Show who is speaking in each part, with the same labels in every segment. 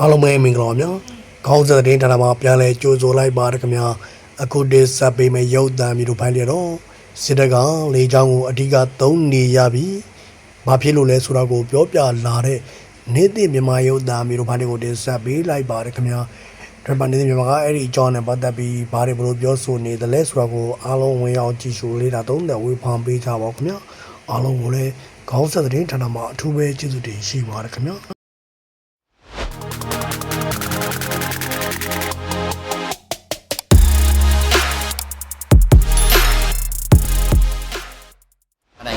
Speaker 1: အားလုံးပဲမင်္ဂလာပါများခေါင်းစဉ်သတင်းဌာနမှာပြန်လဲကြိုဆိုလိုက်ပါရခင်ဗျာအခုဒီစပ်ပေးမယ့်ရုပ်သံမျိုးတို့ဖိုင်လျတော့စစ်တပ်ကလေချောင်းကိုအဓိကသုံးနေရပြီဘာဖြစ်လို့လဲဆိုတာကိုပြောပြလာတဲ့နေ့သိမြန်မာရုပ်သံမျိုးတို့ဖိုင်တွေကိုတင်ဆက်ပေးလိုက်ပါရခင်ဗျာဒါပေမဲ့နေ့သိမြန်မာကအဲ့ဒီအကြောင်းနဲ့ပတ်သက်ပြီးဘာတွေဘလို့ပြောဆိုနေတယ်လဲဆိုတာကိုအားလုံးဝင်အောင်ကြည့်ရှုလေ့လာသုံးသပ်ဝေဖန်ပေးကြပါဦးခင်ဗျာအားလုံးကိုလည်းခေါင်းစဉ်သတင်းဌာနမှာအထူးပဲကျေးဇူးတင်ရှိပါရခင်ဗျာ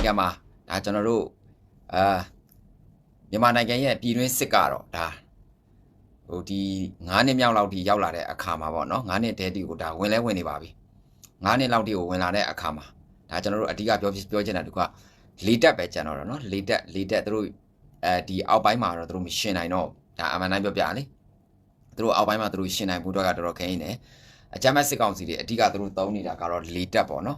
Speaker 2: နိုင်ငံမှာဒါကျွန်တော်တို့အာမြန်မာနိုင်ငံရဲ့ပြည်တွင်းစစ်ကတော့ဒါဟိုဒီ9နှစ်မြောက်လောက်ထိရောက်လာတဲ့အခါမှာပေါ့နော်9နှစ်တဲတီကိုဒါဝင်လဲဝင်နေပါပြီ9နှစ်လောက်ထိကိုဝင်လာတဲ့အခါမှာဒါကျွန်တော်တို့အဓိကပြောပြောချင်တာတကွလေတက်ပဲကျွန်တော်တော့နော်လေတက်လေတက်သူတို့အဲဒီအောက်ပိုင်းမှာတော့သူတို့မရှင်နိုင်တော့ဒါအမှန်တိုင်းပြောပြလေသူတို့အောက်ပိုင်းမှာသူတို့ရှင်နိုင်ဖို့တော့ကတော်တော်ခင်းနေတယ်အကြမ်းဖက်စစ်ကောင်စီတွေအဓိကသူတို့သုံးနေတာကတော့လေတက်ပေါ့နော်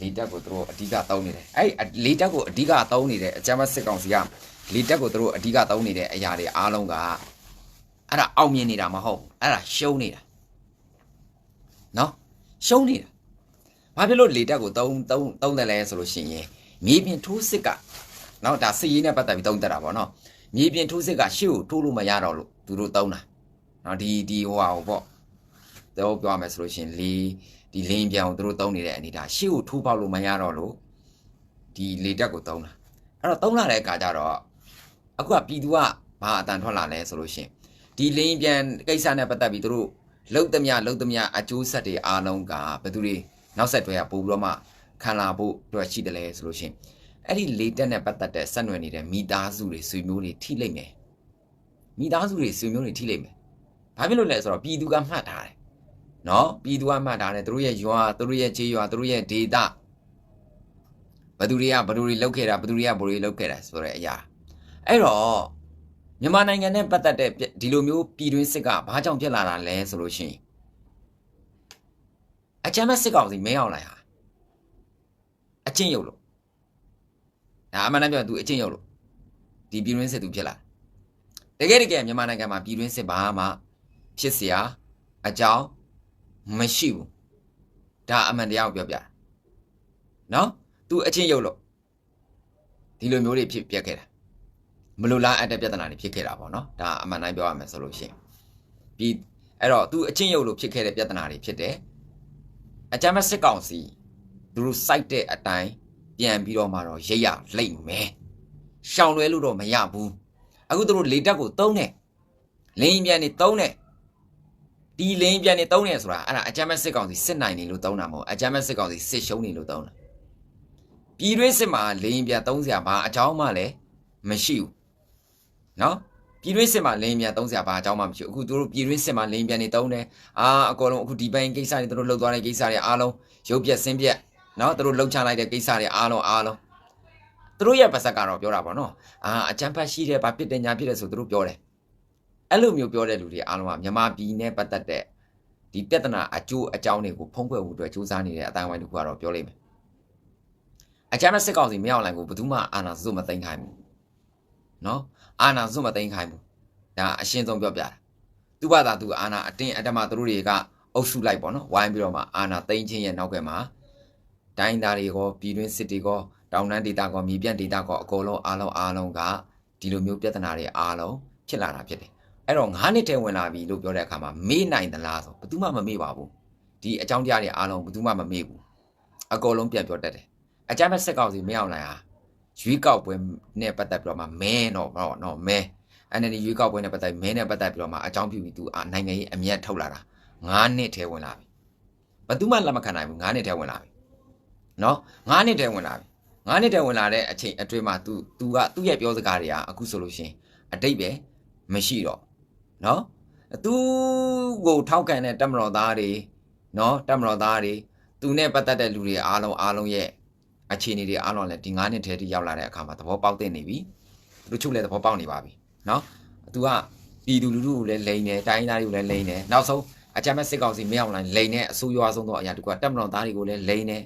Speaker 2: လေတက်ကိုသူတို့အဓိကသုံးနေတယ်အဲ့ဒီလေတက်ကိုအဓိကသုံးနေတယ်အကြမ်းဖက်စစ်ကောင်စီကလေတက်ကိုသူတို့အဓိကသုံးနေတဲ့အရာတွေအားလုံးကအဲ့ဒါအောင်မြင်နေတာမဟုတ်ဘူးအဲ့ဒါရှုံးနေတာနော်ရှုံးနေတာဘာဖြစ်လို့လေတက်ကိုသုံးသုံးသုံးတယ်လဲဆိုလို့ရှိရင်မြေပြင်ထိုးစစ်ကနော်ဒါစစ်ရေးနဲ့ပတ်သက်ပြီးသုံးတက်တာပေါ့နော်မြေပြင်ထိုးစစ်ကရှေ့ကိုထိုးလို့မရတော့လို့သူတို့သုံးတာနော်ဒီဒီဟိုဟာဟိုပေါ့ တော့ပြောရမယ်ဆိုလို့ရှိရင်လေဒီလင်းပြောင်သူတို့သုံးနေတဲ့အနေဒါရှေ့ကိုထိုးပေါက်လို့မရတော့လို့ဒီလေတက်ကိုသုံးတာအဲ့တော့သုံးလာတဲ့အခါကျတော့အခုကပြည်သူကဘာအတန်ထွက်လာလဲဆိုလို့ရှိရင်ဒီလင်းပြန်ကိစ္စနဲ့ပတ်သက်ပြီးသူတို့လှုပ်သမျှလှုပ်သမျှအကျိုးဆက်တွေအားလုံးကဘယ်သူတွေနောက်ဆက်တွဲကပို့ပြီးတော့မှခံလာဖို့အတွက်ရှိတယ်လဲဆိုလို့ရှိရင်အဲ့ဒီလေတက်နဲ့ပတ်သက်တဲ့ဆက်နွယ်နေတဲ့မိသားစုတွေဆွေမျိုးတွေထိလိမ့်မယ်မိသားစုတွေဆွေမျိုးတွေထိလိမ့်မယ်ဘာဖြစ်လို့လဲဆိုတော့ပြည်သူကမှတ်ထားတယ် နော်ပြည်သူကမှတ်ထားတယ်သူတို့ရဲ့ရွာသူတို့ရဲ့ခြေရွာသူတို့ရဲ့ဒေတာဘယ်သူတွေကဘယ်သူတွေလောက်ခဲ့တာဘယ်သူတွေကဘယ်သူတွေလောက်ခဲ့တာဆိုတဲ့အရာအဲ့တော့မြန်မာနိုင်ငံနဲ့ပတ်သက်တဲ့ဒီလိုမျိုးပြည်တွင်းစစ်ကဘာကြောင့်ဖြစ်လာတာလဲဆိုလို့ရှိရင်အကြမ်းမဲ့စစ်ကောင်စီမင်းအောင်လိုက်ဟာအချင်းရုပ်လို့ဒါအမှန်တမ်းပြောရင် तू အချင်းရုပ်လို့ဒီပြည်တွင်းစစ် तू ဖြစ်လာတကယ်တကယ်မြန်မာနိုင်ငံမှာပြည်တွင်းစစ်ဘာမှဖြစ်เสียအကြောင်း မရှိဘူးဒါအမှန်တရားကိုပြောပြတာနော် तू အချင်းရုပ်လို့ဒီလိုမျိုးတွေဖြစ်ပြက်ခဲ့တာမလိုလားအပ်တဲ့ပြဿနာတွေဖြစ်ခဲ့တာပေါ့နော်ဒါအမှန်တိုင်းပြောရမယ်ဆိုလို့ရှိရင်ပြီးအဲ့တော့ तू အချင်းရုပ်လို့ဖြစ်ခဲ့တဲ့ပြဿနာတွေဖြစ်တယ်အကြမ်းမဲ့စစ်ကောင်စီသူတို့စိုက်တဲ့အတိုင်းပြန်ပြီးတော့မှတော့ရိတ်ရလိမ့်မယ်ရှောင်လွဲလို့တော့မရဘူးအခုသူတို့လေတက်ကိုတုံးတယ်လင်းပြန်နေတုံးတယ် ဒီလင်းပြန်နေတုံးနေဆိုတာအဲ့ဒါအကြမ်းမဲ့စစ်ကောင်စီစစ်နိုင်နေလို့တုံးတာမဟုတ်အကြမ်းမဲ့စစ်ကောင်စီစစ်ရှုံးနေလို့တုံးတာပြည်တွင်းစစ်မှာလင်းပြန်တုံးစရာဘာအကြောင်းမှလည်းမရှိဘူးနော်ပြည်တွင်းစစ်မှာလင်းပြန်တုံးစရာဘာအကြောင်းမှမရှိဘူးအခုတို့ပြည်တွင်းစစ်မှာလင်းပြန်နေတုံးတယ်အာအကောလုံးအခုဒီပိုင်းကိစ္စတွေတို့လှုပ်သွားတဲ့ကိစ္စတွေအားလုံးရုပ်ပြက်ဆင်းပြက်နော်တို့လှုပ်ချလိုက်တဲ့ကိစ္စတွေအားလုံးအားလုံးတို့ရဲ့ပါဇက်ကတော့ပြောတာပေါ့နော်အာအကြမ်းဖက်ရှိတယ်ဘာဖြစ်တယ်ညာဖြစ်တယ်ဆိုတို့ပြောတယ် အဲ့လိုမျိုးပြောတဲ့လူတွေအားလုံးကမြန်မာပြည်နဲ့ပတ်သက်တဲ့ဒီပြဿနာအကျိုးအကြောင်းတွေကိုဖုံးကွယ်ဖို့အတွက်စူးစမ်းနေတဲ့အတိုင်းအဝိုင်းတစ်ခုကတော့ပြောလိမ့်မယ်။အကြမ်းဖက်စစ်ကောင်စီမရောက်နိုင်ဘူးဘယ်သူမှအာဏာစွတ်မသိမ်းခိုင်းဘူး။နော်အာဏာစွတ်မသိမ်းခိုင်းဘူး။ဒါအရှင်းဆုံးပြောပြတာ။သူ့ဘာသာသူအာဏာအတင်းအဓမ္မသူတို့တွေကအုပ်စုလိုက်ပေါ့နော်ဝိုင်းပြီးတော့မှအာဏာသိမ်းခြင်းရဲ့နောက်ကမှာတိုင်းသားတွေကောပြည်တွင်းစစ်တွေကောတောင်တန်းဒေသကောမြေပြန့်ဒေသကောအကုန်လုံးအားလုံးအားလုံးကဒီလိုမျိုးပြဿနာတွေအားလုံးဖြစ်လာတာဖြစ်တယ် အဲ့တော့9နှစ်ထဲဝင်လာပြီလို့ပြောတဲ့အခါမှာမေးနိုင်သလားဆိုဘယ်သူမှမမေးပါဘူးဒီအကြောင်းတရားတွေအားလုံးဘယ်သူမှမမေးဘူးအကုန်လုံးပြန်ပြောတတ်တယ်အကြမ်းဖက်စစ်ကောင်စီမင်းအောင်လှိုင်ဟာရွေးကောက်ပွဲနဲ့ပတ်သက်ပြီးတော့မှမဲတော့ဟောနော်မဲ NLD ရွေးကောက်ပွဲနဲ့ပတ်သက်မဲနဲ့ပတ်သက်ပြီးတော့မှအကြောင်းပြုပြီးသူနိုင်ငံရေးအမျက်ထုတ်လာတာ9နှစ်ထဲဝင်လာပြီဘယ်သူမှလက်မခံနိုင်ဘူး9နှစ်ထဲဝင်လာပြီနော်9နှစ်ထဲဝင်လာပြီ9နှစ်ထဲဝင်လာတဲ့အချိန်အတွင်းမှာ तू तू ကသူ့ရဲ့ပြောစကားတွေကအခုဆိုလို့ရှိရင်အတိတ်ပဲမရှိတော့ နော်သူကိုထောက်ခံတဲ့တက်မတော်သားတွေနော်တက်မတော်သားတွေသူနဲ့ပတ်သက်တဲ့လူတွေအားလုံးအားလုံးရဲ့အခြေအနေတွေအားလုံးလည်းဒီ9နှစ်ထဲထိရောက်လာတဲ့အခါမှာသဘောပေါက်တဲ့နေပြီသူတို့ချုပ်လည်းသဘောပေါက်နေပါပြီနော်သူကပြည်သူလူထုကိုလည်းလိန်တယ်တိုင်းသားတွေကိုလည်းလိန်တယ်နောက်ဆုံးအကြမ်းမဲ့စစ်ကောင်စီမင်းအောင်လိုင်းလိန်တဲ့အဆိုးရွားဆုံးသောအရာတကူကတက်မတော်သားတွေကိုလည်းလိန်တယ်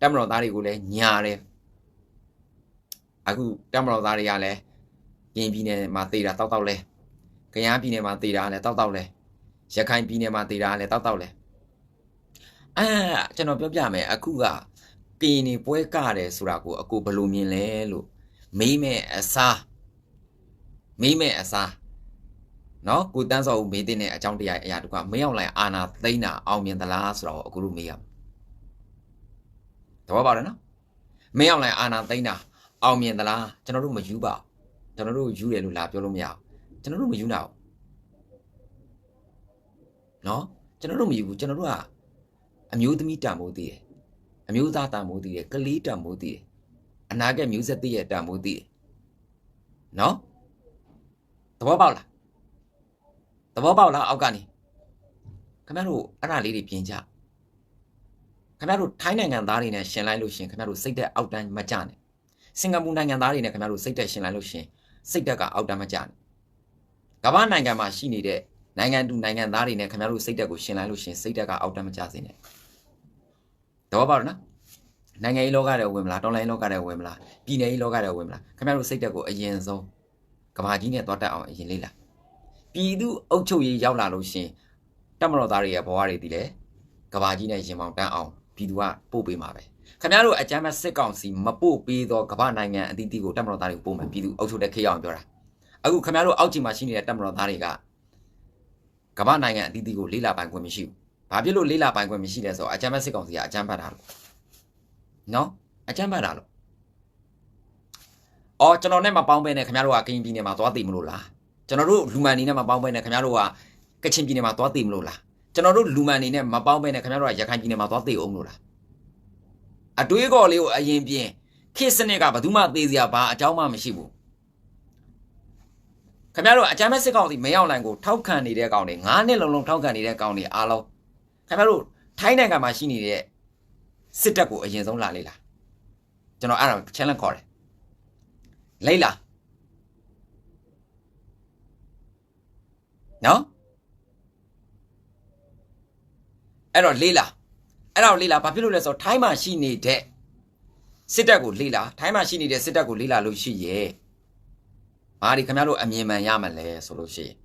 Speaker 2: တက်မတော်သားတွေကိုလည်းညာတယ်အခုတက်မတော်သားတွေကလည်းရင်ပြည်နယ်မှာတေးတာတောက်တောက်လဲ ကယားပြည်နယ်မှာတည်တာကလည်းတောက်တောက်လဲရခိုင်ပြည်နယ်မှာတည်တာကလည်းတောက်တောက်လဲအာကျွန်တော်ပြောပြမယ်အခုကကရင်နေပွဲကတယ်ဆိုတာကိုအကိုဘယ်လိုမြင်လဲလို့မေးမဲ့အစားမေးမဲ့အစားနော်ကိုတန်းစောဦးမေးတဲ့အကြောင်းတရားအရာတကွာမရောက်လိုက်အာနာသိမ့်တာအောင်မြင်သလားဆိုတော့အခုလို့မေးရမှာတဘောပါရနော်မင်းအောင်လိုက်အာနာသိမ့်တာအောင်မြင်သလားကျွန်တော်တို့မယူပါဘူးကျွန်တော်တို့ယူတယ်လို့လာပြောလို့မရဘူး ကျွန်တော်တို့မယူတော့နော်ကျွန်တော်တို့မယူဘူးကျွန်တော်တို့ကအမျိုးသမီးတန်ဖိုးတည်တယ်အမျိုးသားတန်ဖိုးတည်တယ်ကလေးတန်ဖိုးတည်တယ်အနာဂတ်မျိုးဆက်တည်ရဲ့တန်ဖိုးတည်တယ်နော်သဘောပေါက်လားသဘောပေါက်လားအောက်ကနေခင်ဗျားတို့အဲ့ဒါလေးတွေပြင်ကြခင်ဗျားတို့ထိုင်းနိုင်ငံသားတွေနဲ့ရှင်လိုက်လို့ရှင်ခင်ဗျားတို့စိတ်သက်အောက်တန်းမကြနဲ့စင်ကာပူနိုင်ငံသားတွေနဲ့ခင်ဗျားတို့စိတ်သက်ရှင်လိုက်လို့ရှင်စိတ်သက်ကအောက်တန်းမကြနဲ့ ကမ္ဘာနိုင်ငံမှာရှိနေတဲ့နိုင်ငံတူနိုင်ငံသားတွေနဲ့ခင်ဗျားတို့စိတ်သက်ကိုရှင်လိုက်လို့ရှင်စိတ်သက်ကအောက်တန်းမကြစေနဲ့သဘောပေါက်လားနိုင်ငံရေးလောကတွေဝင်မလားတော်လိုင်းလောကတွေဝင်မလားပြည်နယ်ရေးလောကတွေဝင်မလားခင်ဗျားတို့စိတ်သက်ကိုအရင်ဆုံးကဘာကြီးနဲ့သွားတက်အောင်အရင်လေးလာပြည်သူအုပ်ချုပ်ရေးရောက်လာလို့ရှင်တက်မတော်သားတွေရဲ့ဘဝတွေတည်လေကဘာကြီးနဲ့ရင်မောင်တန်းအောင်ပြည်သူကပို့ပေးမှာပဲခင်ဗျားတို့အကြမ်းမဲ့စစ်ကောင်စီမပို့ပေးတော့ကမ္ဘာနိုင်ငံအသီးသီးကိုတက်မတော်သားတွေကိုပို့မယ်ပြည်သူအုပ်ချုပ်တဲ့ခေတ်အောင်ပြောတာ အခုခင်ဗျားတို့အောက်ခြေမှာရှိနေတဲ့တက်မတော်သားတွေကကမ္ဘာနိုင်ငံအသီးသီးကိုလေးလာပိုင်ခွင့်မရှိဘူးဘာဖြစ်လို့လေးလာပိုင်ခွင့်မရှိလဲဆိုတော့အကြမ်းမဲ့စစ်ကောင်စီကအကြမ်းဖက်တာလို့နော်အကြမ်းဖက်တာလို့အော်ကျွန်တော်နဲ့မပေါင်းပဲနဲ့ခင်ဗျားတို့ကကရင်ပြည်နယ်မှာသွားတည်မလို့လားကျွန်တော်တို့လူမှန်နေနဲ့မပေါင်းပဲနဲ့ခင်ဗျားတို့ကကချင်ပြည်နယ်မှာသွားတည်မလို့လားကျွန်တော်တို့လူမှန်နေနဲ့မပေါင်းပဲနဲ့ခင်ဗျားတို့ကရခိုင်ပြည်နယ်မှာသွားတည်အောင်မလို့လားအတွေးကော်လေးကိုအရင်ပြင်ခေတ်စနစ်ကဘယ်သူမှသေးစရာဘာအကြောင်းမှမရှိဘူး ခင်ဗျားတို့အကြမ်းမဲ့စစ်ကောင်စီမရောက်နိုင်ကိုထောက်ခံနေတဲ့ကောင်တွေ9နှစ်လုံးလုံးထောက်ခံနေတဲ့ကောင်တွေအားလုံးခင်ဗျားတို့ထိုင်းနိုင်ငံမှာရှိနေတဲ့စစ်တပ်ကိုအရင်ဆုံးလာလေလားကျွန်တော်အဲ့ဒါ challenge ခေါ်တယ်လိမ့်လားနော်အဲ့တော့လေးလားအဲ့ဒါကိုလေ့လာဘာဖြစ်လို့လဲဆိုတော့ထိုင်းမှာရှိနေတဲ့စစ်တပ်ကိုလေ့လာထိုင်းမှာရှိနေတဲ့စစ်တပ်ကိုလေ့လာလို့ရှိရဲ့ ဘာဒီခင်ဗျားတို့အမြင်မှန်ရမလဲဆိုလို့ရှိရင်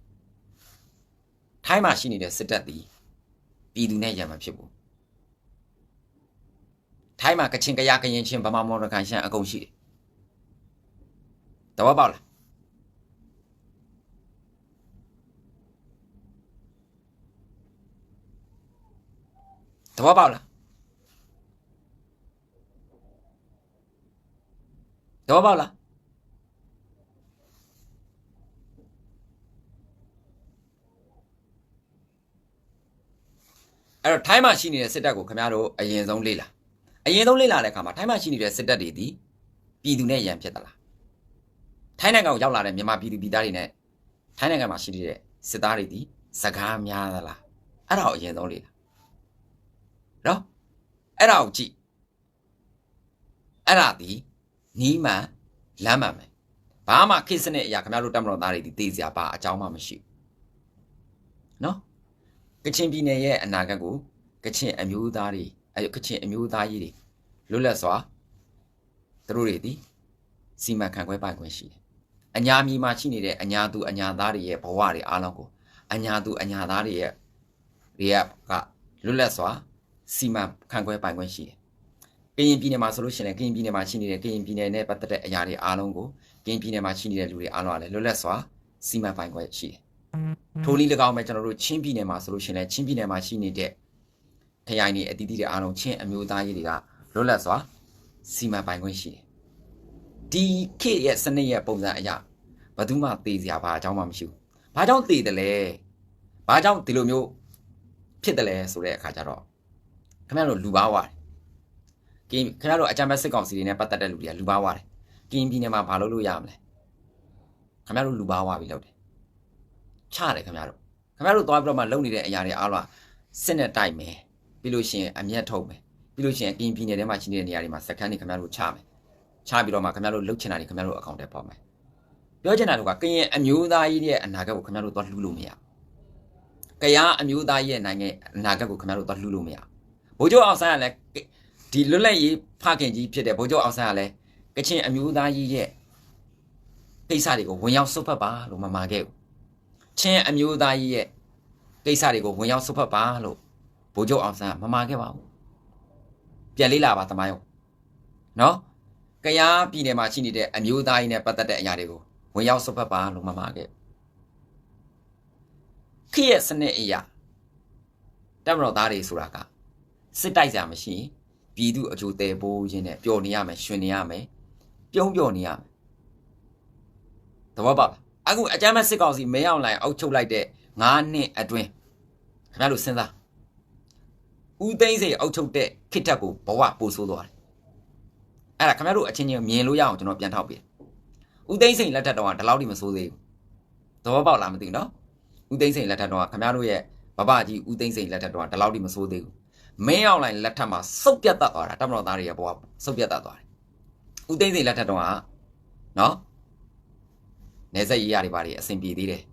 Speaker 2: ထိုင်းမှာရှိနေတဲ့စစ်တပ်သည်ပြည်သူနဲ့ရံမှာဖြစ်ဘူးထိုင်းမှာကချင်ကရကရင်ချင်းဗမာမော်ဒကန်ရှန်အကုန်ရှိတယ်တဘောပေါက်လားတဘောပေါက်လားတော့ပေါ့လား အဲ့တော့ထိုင်းမှာရှိနေတဲ့စစ်တပ်ကိုခင်ဗျားတို့အရင်ဆုံးလေ့လာအရင်ဆုံးလေ့လာတဲ့အခါမှာထိုင်းမှာရှိနေတဲ့စစ်တပ်တွေဒီပြည်သူနဲ့ရန်ဖြစ်သလားထိုင်းနိုင်ငံကိုရောက်လာတဲ့မြန်မာပြည်သူပြည်သားတွေနဲ့ထိုင်းနိုင်ငံမှာရှိနေတဲ့စစ်သားတွေဒီစကားများသလားအဲ့ဒါကိုအရင်ဆုံးလေ့လာနော်အဲ့ဒါကိုကြည့်အဲ့ဒါဒီနီးမှန်လမ်းမှန်ပဲဘာမှခိစနစ်အရာခင်ဗျားတို့တက်မတော်သားတွေဒီသိစရာဘာအကြောင်းမှမရှိဘူးနော် ကချင်ပြည်နယ်ရဲ့အနာဂတ်ကိုကချင်အမျိုးသားတွေအဲကချင်အမျိုးသားကြီးတွေလွတ်လပ်စွာသူတို့တွေဒီစီမံခန့်ခွဲပိုင်ခွင့်ရှိတယ်အညာမီမှာရှိနေတဲ့အညာသူအညာသားတွေရဲ့ဘဝတွေအားလုံးကိုအညာသူအညာသားတွေရဲ့တွေကကလွတ်လပ်စွာစီမံခန့်ခွဲပိုင်ခွင့်ရှိတယ်ကရင်ပြည်နယ်မှာဆိုလို့ရှိရင်လည်းကရင်ပြည်နယ်မှာရှိနေတဲ့ကရင်ပြည်နယ်နဲ့ပတ်သက်တဲ့အရာတွေအားလုံးကိုကရင်ပြည်နယ်မှာရှိနေတဲ့လူတွေအားလုံးကလည်းလွတ်လပ်စွာစီမံပိုင်ခွင့်ရှိတယ်။ ထိုနည်း၎င်းပဲကျွန်တော်တို့ချင်းပြည်နယ်မှာဆိုလို့ရှိရင်လည်းချင်းပြည်နယ်မှာရှိနေတဲ့ခရိုင်တွေအသီးသီးတွေအားလုံးချင်းအမျိုးသားရေးတွေကလွတ်လပ်စွာစီမံပိုင်ခွင့်ရှိတယ်။ဒီခေတ်ရဲ့စနစ်ရဲ့ပုံစံအရာဘယ်သူမှသိစရာဘာအကြောင်းမှမရှိဘူး။ဘာကြောင့်သိတယ်လဲ။ဘာကြောင့်ဒီလိုမျိုးဖြစ်တယ်လဲဆိုတဲ့အခါကျတော့ခင်ဗျားတို့လူပါဝါတယ်ကင်းခင်ဗျားတို့အကြမ်းဖက်စစ်ကောင်စီတွေနဲ့ပတ်သက်တဲ့လူတွေကလူပါဝါတယ်ကင်းပြည်နယ်မှာဘာလုပ်လို့ရမလဲခင်ဗျားတို့လူပါဝါပြီလုပ်တယ် ချတယ်ခင်ဗျားတို့ခင်ဗျားတို့သွားပြီးတော့မှလုပ်နေတဲ့အရာတွေအားလုံးစစ်နဲ့တိုက်မယ်ပြီးလို့ရှိရင်အမျက်ထုတ်မယ်ပြီးလို့ရှိရင်ကင်းပြည်နယ်ထဲမှာရှိနေတဲ့နေရာတွေမှာစကန်တွေခင်ဗျားတို့ချမယ်ချပြီးတော့မှခင်ဗျားတို့လှုပ်ချင်တာတွေခင်ဗျားတို့အကောင့်ထဲပေါ်မယ်ပြောချင်တာကကရင်အမျိုးသားကြီးရဲ့အနာဂတ်ကိုခင်ဗျားတို့သွားလှူလို့မရကရအမျိုးသားရဲ့နိုင်ငံအနာဂတ်ကိုခင်ဗျားတို့သွားလှူလို့မရဘိုးချုပ်အောင်ဆန်းကလည်းဒီလွတ်လပ်ရေးဖခင်ကြီးဖြစ်တဲ့ဗိုလ်ချုပ်အောင်ဆန်းကလည်းကချင်အမျိုးသားကြီးရဲ့ကိစ္စတွေကိုဝင်ရောက်စွတ်ဖက်ပါလို့မမှာခဲ့ဘူး ချင်းအမျိုးသားကြီးရဲ့ကိစ္စတွေကိုဝင်ရောက်ဆုတ်ဖက်ပါလို့ဗိုလ်ချုပ်အောင်ဆန်းကမမှာခဲ့ပါဘူးပြန်လေးလာပါသမိုင်းအောင်နော်ကရားပြည်နယ်မှာရှိနေတဲ့အမျိုးသားကြီးနဲ့ပတ်သက်တဲ့အရာတွေကိုဝင်ရောက်ဆုတ်ဖက်ပါလို့မမှာခဲ့ခေတ်ရဲ့စနစ်အရာတက်မတော်သားတွေဆိုတာကစစ်တိုက်ကြမရှိရင်ပြည်သူအကျိုးတဲပိုးရင်းနဲ့ပျော်နေရမယ်ရှင်နေရမယ်ပြုံးပျော်နေရမယ်သဘောပေါက်လား အခုအကြမ်းမဲ့စစ်ကောင်စီမဲအောင်လိုင်အောက်ချုပ်လိုက်တဲ့9နှစ်အတွင်းခင်ဗျားတို့စဉ်းစားဦးသိန်းစိန်အောက်ချုပ်တဲ့ခိတ္တကိုဘဝပို့ဆိုးသွားတယ်အဲ့ဒါခင်ဗျားတို့အချင်းချင်းမြင်လို့ရအောင်ကျွန်တော်ပြန်ထောက်ပြဦးသိန်းစိန်လက်ထက်တော့ကဒီလောက်ထိမဆိုးသေးဘူးသဘောပေါက်လားမသိဘူးနော်ဦးသိန်းစိန်လက်ထက်တော့ကခင်ဗျားတို့ရဲ့ဘဘကြီးဦးသိန်းစိန်လက်ထက်တော့ကဒီလောက်ထိမဆိုးသေးဘူးမင်းအောင်လိုင်လက်ထက်မှာစုပ်ပြတ်တတ်သွားတာတမတော်သားတွေရဲ့ဘဝစုပ်ပြတ်တတ်သွားတယ်ဦးသိန်းစိန်လက်ထက်တော့ကနော် နေဆက်ရေးရတွေပါတွေအဆင်ပြေသေးတယ်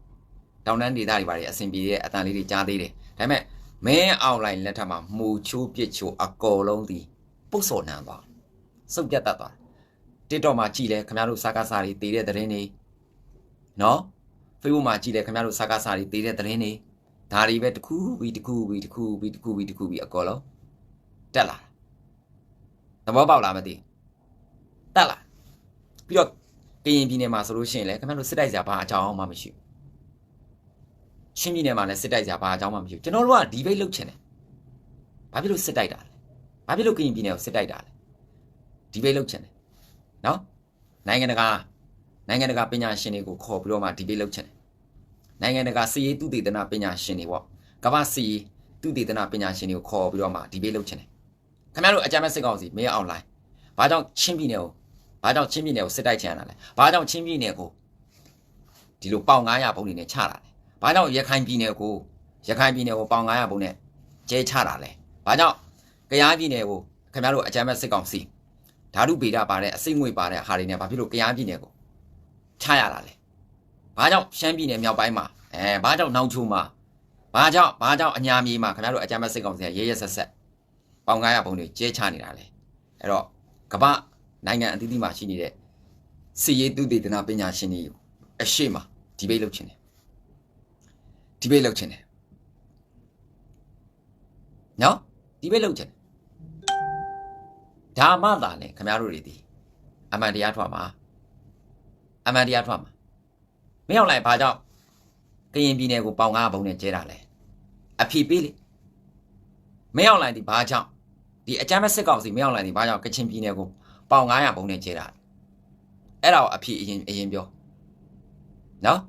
Speaker 2: တောင်တန်းဒေသတွေပါတွေအဆင်ပြေသေးတယ်အတန်လေးတွေကြားသေးတယ်ဒါပေမဲ့မင်းအွန်လိုင်းလက်ထက်မှာမူချိုးပစ်ချိုးအကောလုံးဒီပုတ်စော်နံသွားစုပ်ပြတ်တတ်သွားတစ်တော့မှာကြည်လဲခင်ဗျားတို့စာကားစာတွေတည်တဲ့သတင်းတွေနော်ဖေ့ဘုတ်မှာကြည်လဲခင်ဗျားတို့စာကားစာတွေတည်တဲ့သတင်းတွေဒါတွေပဲတစ်ခုပြီးတစ်ခုပြီးတစ်ခုပြီးတစ်ခုပြီးတစ်ခုပြီးအကောလုံးတက်လာသဘောပေါက်လားမသိတက်လာပြီးတော့ ကရင်ပြည်နယ်မှာဆိုလို့ရှိရင်လည်းခင်ဗျားတို့စစ်တိုက်ကြဘာအကြောင်းမှမရှိဘူးရှင်းပြည်နယ်မှာလည်းစစ်တိုက်ကြဘာအကြောင်းမှမရှိဘူးကျွန်တော်တို့ကဒီဘိတ်လုတ်ချင်တယ်ဘာဖြစ်လို့စစ်တိုက်တာလဲဘာဖြစ်လို့ကရင်ပြည်နယ်ကိုစစ်တိုက်တာလဲဒီဘိတ်လုတ်ချင်တယ်နော်နိုင်ငံတကာနိုင်ငံတကာပညာရှင်တွေကိုခေါ်ပြီးတော့မှဒီဘိတ်လုတ်ချင်တယ်နိုင်ငံတကာစီရေးသူတည်တနာပညာရှင်တွေပေါ့ကမ္ဘာစီရေးသူတည်တနာပညာရှင်တွေကိုခေါ်ပြီးတော့မှဒီဘိတ်လုတ်ချင်တယ်ခင်ဗျားတို့အကြမ်းမဲ့စစ်ကောင်စီမင်းအောင်လိုင်းဘာကြောင့်ချင်းပြည်နယ်ကို ဘာကြောင့်ချင်းပြည်နယ်ကိုစစ်တိုက်ချင်ရတာလဲဘာကြောင့်ချင်းပြည်နယ်ကိုဒီလိုပေါင်900ဘုံနေနဲ့ချတာလဲဘာကြောင့်ရခိုင်ပြည်နယ်ကိုရခိုင်ပြည်နယ်ကိုပေါင်900ဘုံနဲ့ကျဲချတာလဲဘာကြောင့်ကယားပြည်နယ်ကိုခင်ဗျားတို့အကြမ်းမဲ့စစ်ကောင်စီဓာတုဗေဒပါတဲ့အစိမ့်ငွေပါတဲ့ဟာတွေနဲ့ဘာဖြစ်လို့ကယားပြည်နယ်ကိုချရတာလဲဘာကြောင့်ရှမ်းပြည်နယ်မြောက်ပိုင်းမှာအဲဘာကြောင့်နောင်ချိုမှာဘာကြောင့်ဘာကြောင့်အညာမြေမှာခင်ဗျားတို့အကြမ်းမဲ့စစ်ကောင်စီကရဲရဲဆက်ဆက်ပေါင်900ဘုံတွေကျဲချနေတာလဲအဲ့တော့ကမ္ဘာ နိုင်ငံအသီးသီးမှာရှိနေတဲ့စီရေးသူတေသနာပညာရှင်တွေအရှိမဒီဘိတ်လုပ်ချင်တယ်ဒီဘိတ်လုပ်ချင်တယ်နော်ဒီဘိတ်လုပ်ချင်တယ်ဒါမှသာလေခင်ဗျားတို့တွေဒီအမှန်တရားထွက်မှာအမှန်တရားထွက်မှာမင်းအောင်လိုက်ဘာကြောင့်ကရင်ပြည်နယ်ကိုပေါင်ငါးဘုံနဲ့ကျဲတာလဲအဖြေပေးလေမင်းအောင်လိုက်ဒီဘာကြောင့်ဒီအကြမ်းမဲ့စစ်ကောင်စီမင်းအောင်လိုက်ဒီဘာကြောင့်ကချင်ပြည်နယ်ကို ပေါင်900ဘုံနဲ့ကျဲတာအဲ့ဒါကိုအဖြစ်အရင်အရင်ပြောနော်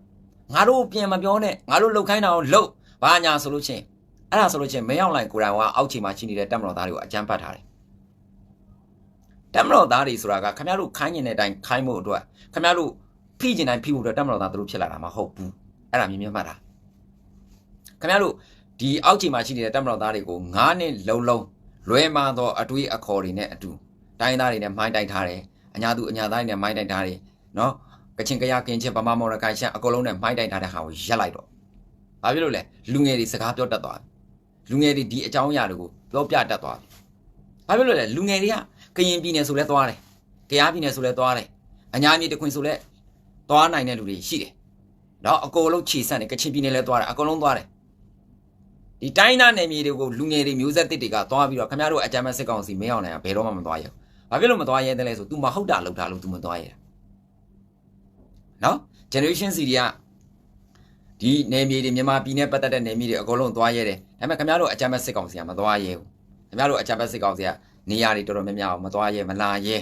Speaker 2: ငါတို့ပြင်မပြောနဲ့ငါတို့လှုပ်ခိုင်းတာကိုလှုပ်ဘာညာဆိုလို့ချင်းအဲ့ဒါဆိုလို့ချင်းမင်းအောင်လိုက်ကိုယ်တိုင်ကအောက်ခြေမှာရှိနေတဲ့တက်မတော်သားတွေကိုအကြမ်းဖတ်ထားတယ်တက်မတော်သားတွေဆိုတာကခင်ဗျားတို့ခိုင်းကျင်တဲ့အတိုင်းခိုင်းဖို့အတွက်ခင်ဗျားတို့ဖိကျင်တိုင်းဖိဖို့အတွက်တက်မတော်သားတို့ဖြစ်လာတာမဟုတ်ဘူးအဲ့ဒါမြင်မြင်မှတ်တာခင်ဗျားတို့ဒီအောက်ခြေမှာရှိနေတဲ့တက်မတော်သားတွေကို9နှစ်လုံးလုံးလွဲမာသောအတွေးအခေါ်တွေနဲ့အတူ တိုင်းသားတွေနဲ့မိုင်းတိုက်ထားတယ်အညာသူအညာသားတွေနဲ့မိုင်းတိုက်ထားတယ်နော်ကချင်ကရကင်းချင်းဗမာမော်ရကိုင်ရှန်အကုန်လုံးနဲ့မိုင်းတိုက်ထားတဲ့ဟာကိုရက်လိုက်တော့ဘာဖြစ်လို့လဲလူငယ်တွေစကားပြောတတ်သွားပြီလူငယ်တွေဒီအကြောင်းအရာတွေကိုပြောပြတတ်သွားပြီဘာဖြစ်လို့လဲလူငယ်တွေကကရင်ပြည်နယ်ဆိုလဲသွားတယ်ကယားပြည်နယ်ဆိုလဲသွားတယ်အညာမြေတခွင်ဆိုလဲသွားနိုင်တဲ့လူတွေရှိတယ်နော်အကုန်လုံးခြေဆန့်တယ်ကချင်ပြည်နယ်လဲသွားတယ်အကုန်လုံးသွားတယ်ဒီတိုင်းသားနယ်မြေတွေကိုလူငယ်တွေမျိုးဆက်တစ်တွေကသွားပြီးတော့ခင်ဗျားတို့အကြမ်းဖက်စစ်ကောင်စီမင်းအောင်နိုင်ကဘယ်တော့မှမသွားရဘူး။ ဘာဖြစ်လို့မသွားရဲတယ်လဲဆို तू မဟုတ်တာလောက်တာလို့ तू မသွားရဲတာ။နော် generation C တွေကဒီနယ်မြေတွေမြန်မာပြည်နဲ့ပတ်သက်တဲ့နယ်မြေတွေအကုန်လုံးသွားရဲတယ်။ဒါပေမဲ့ခင်ဗျားတို့အကြမ်းဖက်စစ်ကောင်စီကမသွားရဲဘူး။ခင်ဗျားတို့အကြမ်းဖက်စစ်ကောင်စီကနေရာတွေတော်တော်များများမသွားရဲမလာရဲ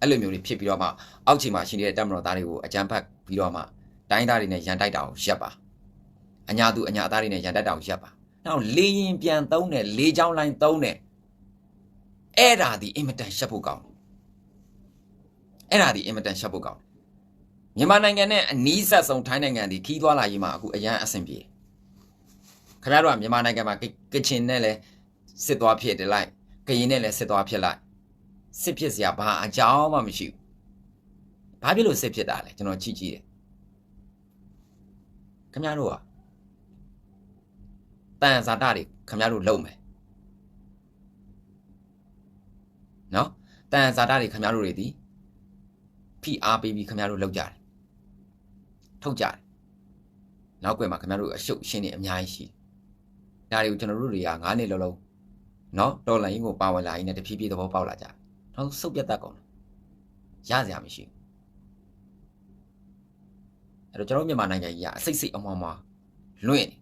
Speaker 2: အဲ့လိုမျိုးတွေဖြစ်ပြီးတော့မှအောက်ခြေမှာရှိနေတဲ့တပ်မတော်သားတွေကိုအကြမ်းဖက်ပြီးတော့မှတိုင်းသားတွေနဲ့ရန်တိုက်တာကိုရပ်ပါ။အညာသူအညာသားတွေနဲ့ရန်တိုက်တာကိုရပ်ပါ။နောက်လေရင်ပြန်သုံးတယ်လေချောင်းလိုင်းသုံးတယ်အဲ့ဒါဒီအင်မတန်ရှက်ဖို့ကောင်းတယ် အဲ့ဒါဒီအင်မတန်ရှက်ဖို့ကောင်းတယ်မြန်မာနိုင်ငံနဲ့အနီးဆက်ဆုံးထိုင်းနိုင်ငံဒီခီးသွားလာရေးမှာအခုအရန်အဆင်ပြေခင်ဗျားတို့ကမြန်မာနိုင်ငံမှာကချင်နဲ့လည်းစစ်သွားဖြစ်တယ်လိုက်ကရင်နဲ့လည်းစစ်သွားဖြစ်လိုက်စစ်ဖြစ်စရာဘာအကြောင်းမှမရှိဘူးဘာဖြစ်လို့စစ်ဖြစ်တာလဲကျွန်တော်ကြည့်ကြည့်တယ်ခင်ဗျားတို့ကတန်ဇာတာတွေခင်ဗျားတို့လုံမယ်နော်တန်ဇာတာတွေခင်ဗျားတို့တွေဒီ ဖိအားပေးပြီးခင်ဗျားတို့လောက်ကြတယ်ထုတ်ကြတယ်နောက်ကွယ်မှာခင်ဗျားတို့အရှုပ်အရှင်းတွေအများကြီးရှိတယ်ဒါတွေကိုကျွန်တော်တို့တွေက9နှစ်လုံးလုံးနော်တော်လိုင်းကိုပါဝင်လာရင်းနဲ့တဖြည်းဖြည်းသဘောပေါက်လာကြတယ်နောက်ဆုတ်ပြတ်တတ်ကုန်တယ်ရစရာမရှိဘူးအဲ့တော့ကျွန်တော်တို့မြန်မာနိုင်ငံကြီးကအစိတ်စိတ်အမွားမွားလွင့်နေ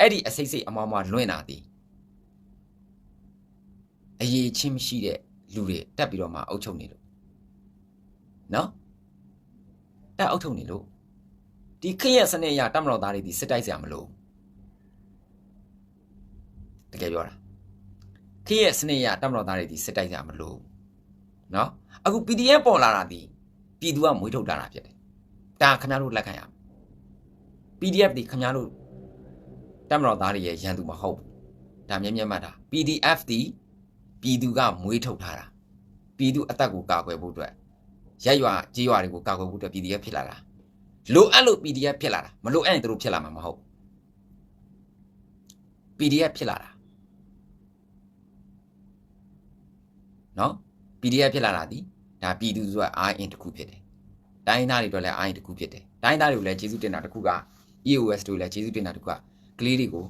Speaker 2: အဲ့ဒီအစိတ်စိတ်အမွားမွားလွင့်တာဒီအရေးချင်းမရှိတဲ့လူတွေတက်ပြီးတော့မှအုပ်ချုပ်နေလို့ နော်အဲ့အောက်ထုတ်နေလို့ဒီခရက်စနစ်အရတမတော်သားတွေဒီစစ်တိုက်စရာမလိုတကယ်ပြောတာခရက်စနစ်အရတမတော်သားတွေဒီစစ်တိုက်စရာမလိုနော်အခု PDF ပေါ်လာတာဒီပြည်သူကမွေးထုတ်လာတာဖြစ်တယ်ဒါခင်ဗျားတို့လက်ခံရ PDF ဒီခင်ဗျားတို့တမတော်သားတွေရဲ့ရန်သူမဟုတ်ဘူးဒါမြဲမြဲမှတ်တာ PDF ဒီပြည်သူကမွေးထုတ်ထားတာပြည်သူအသက်ကိုကာကွယ်ဖို့အတွက် ရက်ရွာကြီးရွာတွေကိုကာကွယ်ဖို့အတွက် PDF ဖြစ်လာတာလိုအပ်လို့ PDF ဖြစ်လာတာမလိုအပ်ရင်သူတို့ဖြစ်လာမှာမဟုတ် PDF ဖြစ်လာတာနော် PDF ဖြစ်လာတာဒီဒါပြည်သူဆိုတာအာအင်တစ်ခုဖြစ်တယ်တိုင်းသားတွေတော့လည်းအာအင်တစ်ခုဖြစ်တယ်တိုင်းသားတွေကိုလည်းကျေးဇူးတင်တာတစ်ခုက EOS တို့လည်းကျေးဇူးတင်တာတစ်ခုကကလေးတွေကို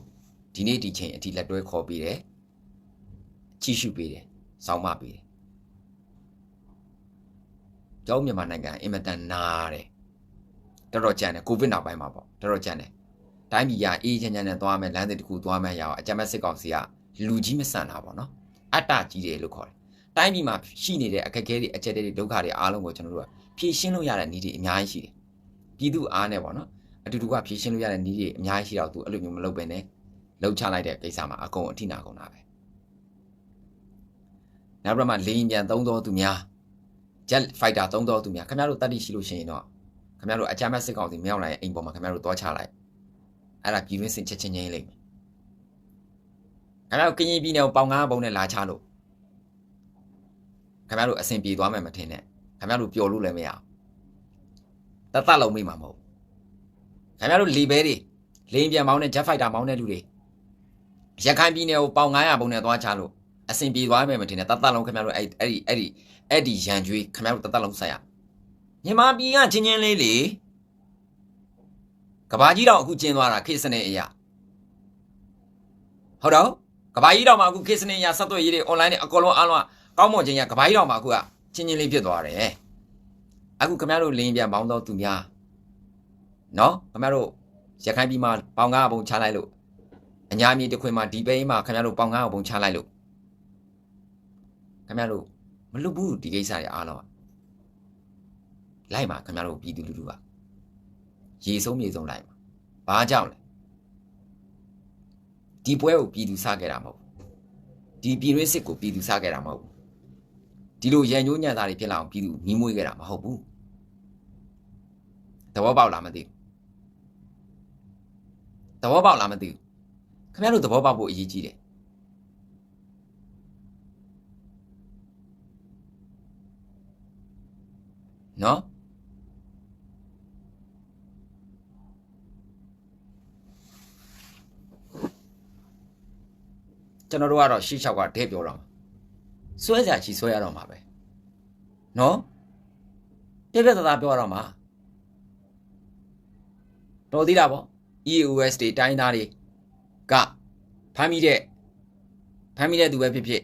Speaker 2: ဒီနေ့ဒီချိန်အထိလက်တွဲခေါ်ပေးတယ်ချီးရှုပေးတယ်စောင်းမပေးတယ် ကျောင်းမြန်မာနိုင်ငံအင်မတန်နာတယ်တော်တော်ကြမ်းတယ်ကိုဗစ်နောက်ပိုင်းမှာပေါ့တော်တော်ကြမ်းတယ်တိုင်းပြည်ကအေးချမ်းချမ်းနဲ့သွားမယ်လမ်းစဉ်တစ်ခုသွားမယ်ရအောင်အကြမ်းမဲ့စစ်ကောင်စီကလူကြီးမဆန်တာပေါ့နော်အတ္တကြီးတယ်လို့ခေါ်တယ်တိုင်းပြည်မှာရှိနေတဲ့အခက်အခဲတွေအကျက်တွေဒုက္ခတွေအားလုံးကိုကျွန်တော်တို့ကဖြေရှင်းလို့ရတဲ့နည်းတွေအများကြီးရှိတယ်ပြည်သူအားနဲ့ပေါ့နော်အတူတူကဖြေရှင်းလို့ရတဲ့နည်းတွေအများကြီးရှိတော့သူအဲ့လိုမျိုးမလုပ်ပဲနဲ့လှုပ်ချလိုက်တဲ့ကိစ္စမှာအကုန်အထိနာကုန်တာပဲနောက်ပြီးမှလေရင်ပြန်သုံးတော်သူများ jet fighter သုံးတော်သူများခင်ဗျားတို့တတ်သိရှိလို့ရှိရင်တော့ခင်ဗျားတို့အကြမ်းမဲ့စစ်ကောင်စီမရောက်နိုင်ရဲ့အိမ်ပေါ်မှာခင်ဗျားတို့သွားချလိုက်အဲ့ဒါပြည်တွင်းစင်ချက်ချင်းချင်းလိမ့်မယ်ခင်ဗျားတို့ကရင်ပြည်နယ်ကိုပေါင်ငါးဘုံနဲ့လာချလို့ခင်ဗျားတို့အဆင်ပြေသွားမယ်မထင်နဲ့ခင်ဗျားတို့ပျော်လို့လည်းမရအောင်တတ်တတ်လုံးမိမှာမဟုတ်ခင်ဗျားတို့လီဘဲတွေလိန်ပြန်မောင်းတဲ့ jet fighter မောင်းတဲ့လူတွေရခိုင်ပြည်နယ်ကိုပေါင်900ဘုံနဲ့သွားချလို့အဆင်ပြေသွားမယ်မထင်နဲ့တတ်တတ်လုံးခင်ဗျားတို့အဲ့အဲ့ဒီအဲ့ဒီ အဲ့ဒီရန်ကြွေးခင်ဗျားတို့တတ်တတ်လုံးဆက်ရမြန်မာပြည်ကချင်းချင်းလေးလေကဘာကြီးတောင်အခုကျင်းသွားတာခေတ်စနစ်အရာဟုတ်တော့ကဘာကြီးတောင်မှာအခုခေတ်စနစ်အရာဆက်သွယ်ရေးတွေ online တွေအကုန်လုံးအားလုံးကောင်းမွန်ခြင်းကကဘာကြီးတောင်မှာအခုကချင်းချင်းလေးဖြစ်သွားတယ်အခုခင်ဗျားတို့လင်းပြန်ပေါင်းတော့သူများနော်ခင်ဗျားတို့ရခိုင်ပြည်မှာပေါင်ကားဘုံချလိုက်လို့အညာမြေတစ်ခွင်မှာဒီပိန်းမှာခင်ဗျားတို့ပေါင်ကားဘုံချလိုက်လို့ခင်ဗျားတို့ မလွတ်ဘူးဒီကိစ္စတွေအားလုံးကလိုက်ပါခင်ဗျားတို့ပြည်သူလူထုကရေဆုံးမြေဆုံးလိုက်ပါဘာကြောင့်လဲဒီပွဲကိုပြည်သူစားခဲ့တာမဟုတ်ဘူးဒီပြည်ရင်းစစ်ကိုပြည်သူစားခဲ့တာမဟုတ်ဘူးဒီလိုရန်ညိုးညံ့သားတွေဖြစ်လာအောင်ပြည်သူမီးမွေးခဲ့တာမဟုတ်ဘူးသဘောပေါက်လားမသိဘူးသဘောပေါက်လားမသိဘူးခင်ဗျားတို့သဘောပေါက်ဖို့အရေးကြီးတယ် နော်ကျွန်တော်တို့ကတော့ရှေ့လျှောက်ကဒဲပြောတော့မှာစွဲစရာချီစွဲရတော့မှာပဲနော်ပြပြသားသားပြောရတော့မှာတော်သေးတာပေါ့ EOS တွေတိုင်းသားတွေကဖမ်းမိတဲ့ဖမ်းမိတဲ့သူပဲဖြစ်ဖြစ်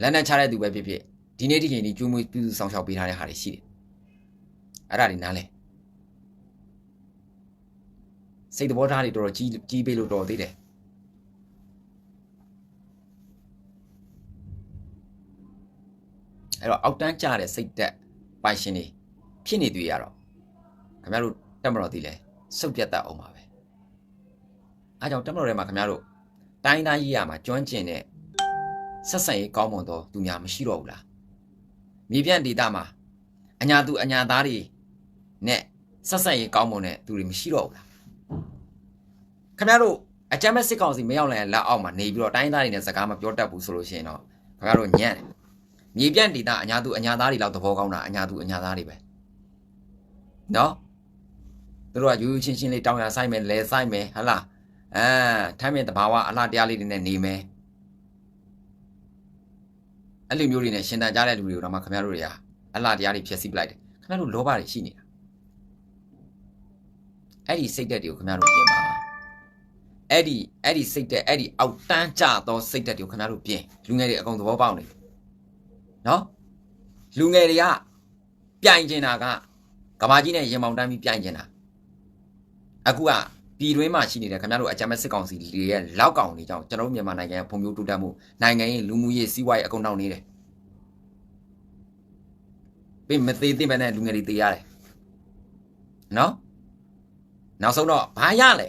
Speaker 2: လက်နက်ချတဲ့သူပဲဖြစ်ဖြစ် ဒီနေ့ဒီချိန်ဒီကျွေးမွေးပြုစုဆောင်ရှောက်ပေးထားတဲ့ဟာတွေရှိတယ်အဲ့ဒါတွေနားလဲစိတ်သဘောထားတွေတော်တော်ကြီးကြီးပေးလို့တော်သေးတယ်အဲ့တော့အောက်တန်းကျတဲ့စိတ်သက်ပိုင်ရှင်တွေဖြစ်နေတွေ့ရတော့ခင်ဗျားတို့တက်မတော်သေးလဲစုပ်ပြတ်တတ်အောင်ပါပဲအားကြောင့်တက်မတော်ထဲမှာခင်ဗျားတို့တိုင်းတိုင်းရေးရမှာကျွမ်းကျင်တဲ့ဆက်ဆံရေးကောင်းမွန်သောသူများမရှိတော့ဘူးလား မြေပြန့်ဒေတာမှာအညာသူအညာသားတွေနဲ့ဆက်ဆံရေးကောင်းမွန်တဲ့သူတွေမရှိတော့ဘူးလားခင်ဗျားတို့အကြမ်းမဲ့စစ်ကောင်စီမရောက်နိုင်တဲ့လက်အောက်မှာနေပြီးတော့တိုင်းသားတွေနဲ့စကားမပြောတတ်ဘူးဆိုလို့ရှိရင်တော့ခင်ဗျားတို့ညံ့တယ်မြေပြန့်ဒေတာအညာသူအညာသားတွေလောက်သဘောကောင်းတာအညာသူအညာသားတွေပဲနော်သူတို့ကယူယူချင်းချင်းလေးတောင်းရဆိုင်မယ်လဲဆိုင်မယ်ဟလားအဲထိုင်းမြင်တဘာဝအလားတရားလေးတွေနဲ့နေမယ် အဲ့လိုမျိုးတွေနဲ့ရှင်တန်ကြတဲ့လူတွေကိုတော့မှခင်ဗျားတို့တွေကအလားတရားတွေဖြည့်ဆည်းပလိုက်တယ်ခင်ဗျားတို့လောဘတွေရှိနေတာအဲ့ဒီစိတ်ဓာတ်တွေကိုခင်ဗျားတို့ပြင်ပါအဲ့ဒီအဲ့ဒီစိတ်ဓာတ်အဲ့ဒီအောက်တန်းကြသောစိတ်ဓာတ်တွေကိုခင်ဗျားတို့ပြင်လူငယ်တွေအကုန်သဘောပေါက်နေနော်လူငယ်တွေကပြိုင်ကျင်တာကကဘာကြီးနဲ့ရင်မောင်တန်းပြီးပြိုင်ကျင်တာအခုက ပြည်တွင်းမှာရှိနေတဲ့ခင်ဗျားတို့အကြမ်းမဲ့စစ်ကောင်စီတွေရဲ့လောက်ကောင်တွေကြောင့်ကျွန်တော်တို့မြန်မာနိုင်ငံရဲ့ဖွံ့ဖြိုးတိုးတက်မှုနိုင်ငံရေးလူမှုရေးစီးပွားရေးအကုန်နောက်နေတယ်ပြင်မသေးသေးပဲနဲ့လူငယ်တွေတေးရတယ်နော်နောက်ဆုံးတော့ဘာရလဲ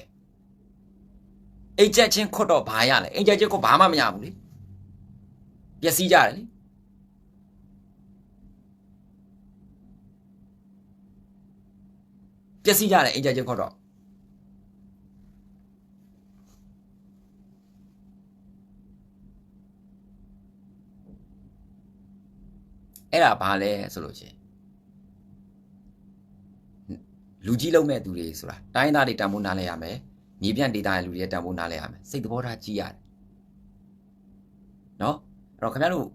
Speaker 2: အိတ်ချက်ချင်းခွတ်တော့ဘာရလဲအိတ်ချက်ချင်းခွတ်ဘာမှမရဘူးလေပျက်စီးကြတယ်လေပျက်စီးကြတယ်အိတ်ချက်ချင်းခွတ်တော့ အဲ့ဒါဘာလဲဆိုလို့ချင်းလူကြီးလုံးမဲ့သူတွေဆိုတာတိုင်းသားတွေတန်ဖိုးနားလဲရမယ်မြေပြန့်ဒေတာရဲ့လူတွေတန်ဖိုးနားလဲရမယ်စိတ်သဘောထားကြီးရတယ်နော်အဲ့တော့ခင်ဗျားတို့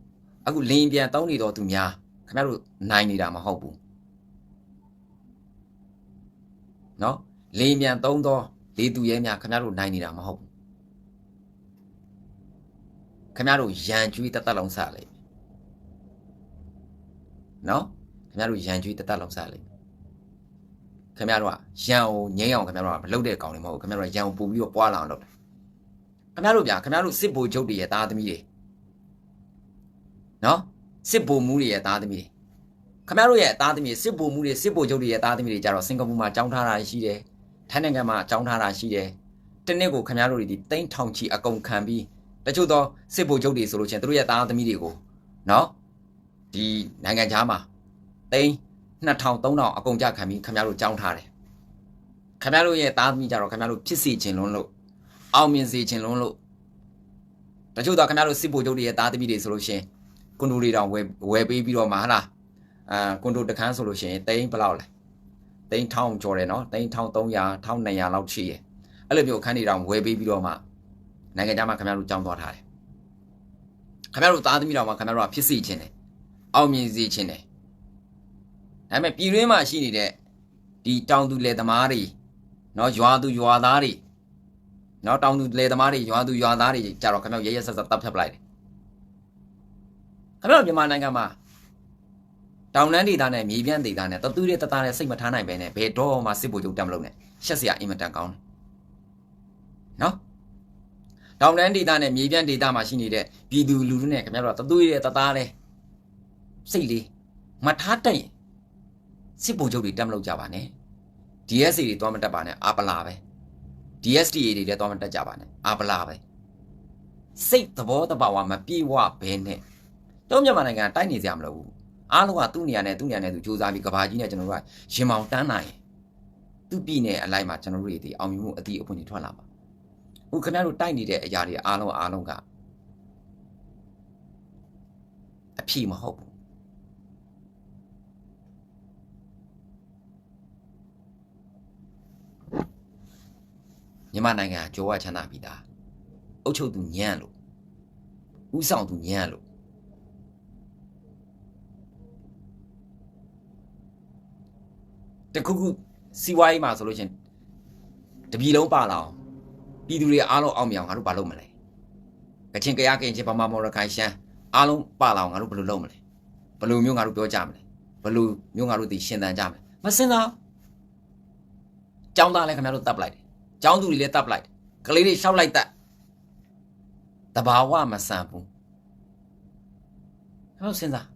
Speaker 2: အခုလင်းပြန်တောင်းနေတော့သူများခင်ဗျားတို့နိုင်နေတာမဟုတ်ဘူးနော်လင်းပြန်သုံးတော့လေသူရဲများခင်ဗျားတို့နိုင်နေတာမဟုတ်ဘူးခင်ဗျားတို့ရန်ကျွေးတသက်လုံးစလိုက် နော်ခင်ဗျားတို့ရန်ကျွေးတသက်လုံးစလိုက်ခင်ဗျားတို့ကရန်ကိုငိမ့်အောင်ခင်ဗျားတို့ကမလုပ်တဲ့ကောင်တွေမဟုတ်ဘူးခင်ဗျားတို့ကရန်ကိုပူပြီးတော့ပွားလာအောင်လုပ်တယ်ခင်ဗျားတို့ဗျာခင်ဗျားတို့စစ်ဘိုလ်ချုပ်တွေရဲ့သားသမီးတွေနော်စစ်ဘိုလ်မှုတွေရဲ့သားသမီးတွေခင်ဗျားတို့ရဲ့သားသမီးစစ်ဘိုလ်မှုတွေစစ်ဘိုလ်ချုပ်တွေရဲ့သားသမီးတွေကြတော့စင်ကာပူမှာကြောင်းထားတာရှိတယ်ထိုင်းနိုင်ငံမှာကြောင်းထားတာရှိတယ်တနေ့ကိုခင်ဗျားတို့တွေဒီတိန်းထောင်ချီအကုန်ခံပြီးတချို့သောစစ်ဘိုလ်ချုပ်တွေဆိုလို့ချင်းတို့ရဲ့သားသမီးတွေကိုနော် ဒီနိုင်ငံခြားမှာတိန်း2000 3000အကုန်ကြခံပြီးခင်ဗျားတို့ကြောင်းထားတယ်ခင်ဗျားတို့ရဲ့သားသမီးကြတော့ခင်ဗျားတို့ဖြစ်စီခြင်းလုံးလို့အောင်မြင်စေခြင်းလုံးလို့တချို့တော့ခင်ဗျားတို့စစ်ဗိုလ်ချုပ်တွေရဲ့သားသမီးတွေဆိုလို့ရှရင်ကွန်ဒိုတွေတောင်ဝယ်ဝယ်ပေးပြီးတော့မှဟလားအာကွန်ဒိုတခန်းဆိုလို့ရှရင်တိန်းဘယ်လောက်လဲတိန်း1000ကျော်တယ်နော်တိန်း1300 1200လောက်ရှိတယ်အဲ့လိုမျိုးအခန်းတွေတောင်ဝယ်ပေးပြီးတော့မှနိုင်ငံခြားမှာခင်ဗျားတို့ကြောင်းသွားထားတယ်ခင်ဗျားတို့သားသမီးတော်မှာခင်ဗျားတို့ကဖြစ်စီခြင်းတယ် အောင်မြင်စေခြင်းတယ်ဒါပေမဲ့ပြည်တွင်းမှာရှိနေတဲ့ဒီတောင်သူလယ်သမားတွေနော်ရွာသူရွာသားတွေနော်တောင်သူလေသမားတွေရွာသူရွာသားတွေကြတော့ခင်ဗျားရဲရဲဆက်ဆက်တပ်ဖြတ်ပလိုက်တယ်ခင်ဗျားမြန်မာနိုင်ငံမှာတောင်တန်းဒေသနဲ့မြေပြန့်ဒေသနဲ့တသူတဲ့တသားနဲ့စိတ်မထားနိုင်ပဲနဲ့ဘယ်တော့မှစစ်ဗိုလ်ချုပ်တက်မလို့နဲ့ရှက်စရာအင်မတန်ကောင်းတယ်နော်တောင်တန်းဒေသနဲ့မြေပြန့်ဒေသမှာရှိနေတဲ့ပြည်သူလူထုနဲ့ခင်ဗျားတို့ကတသူတဲ့တသားနဲ့ စိတ်လေးမထားတတ်ရင်စစ်ဗိုလ်ချုပ်တွေတက်မလို့ကြပါနဲ့ DSA တွေသွားမတက်ပါနဲ့အာပလာပဲ DSTA တွေလည်းသွားမတက်ကြပါနဲ့အာပလာပဲစိတ်သဘောတဘာဝမပြေဝဘဲနဲ့တော့မြန်မာနိုင်ငံတိုက်နေကြမလို့ဘူးအားလုံးကသူ့နေရာနဲ့သူ့နေရာနဲ့သူစူးစမ်းပြီးကဘာကြီးနဲ့ကျွန်တော်တို့ကရင်မောင်တန်းနိုင်သူ့ပြည်နယ်အလိုက်မှာကျွန်တော်တို့တွေဒီအောင်မြင်မှုအတိအပွင့်တွေထွက်လာပါခုခင်ဗျားတို့တိုက်နေတဲ့အရာတွေအားလုံးအားလုံးကအဖြေမဟုတ်ဘူး မြန်မာနိုင်ငံကြောဝချမ်းသာပြီးသားအုပ်ချုပ်သူညံ့လို့ဥဆောင်သူညံ့လို့တခုခုစီးပွားရေးမှာဆိုလို့ချင်းတပြည်လုံးပါလာအောင်ပြည်သူတွေအားလုံးအောင်မြင်အောင်ငါတို့ဘာလုပ်မလဲကချင်ကရကင်ချင်းဗမာမော်ရခိုင်ရှမ်းအားလုံးပါလာအောင်ငါတို့ဘယ်လိုလုပ်မလဲဘယ်လိုမျိုးငါတို့ပြောကြမလဲဘယ်လိုမျိုးငါတို့သိရှင်းတန်ကြမလဲမစင်သာကြောင်းသားလည်းခင်ဗျားတို့တပ်ပလိုက် ။ကျောင်းသူတွေလည်းတပ်ပလိုက်ကလေးတွေရှောက်လိုက်တတ်။တဘာဝမဆန်ဘူး။ကျွန်တော်စဉ်းစား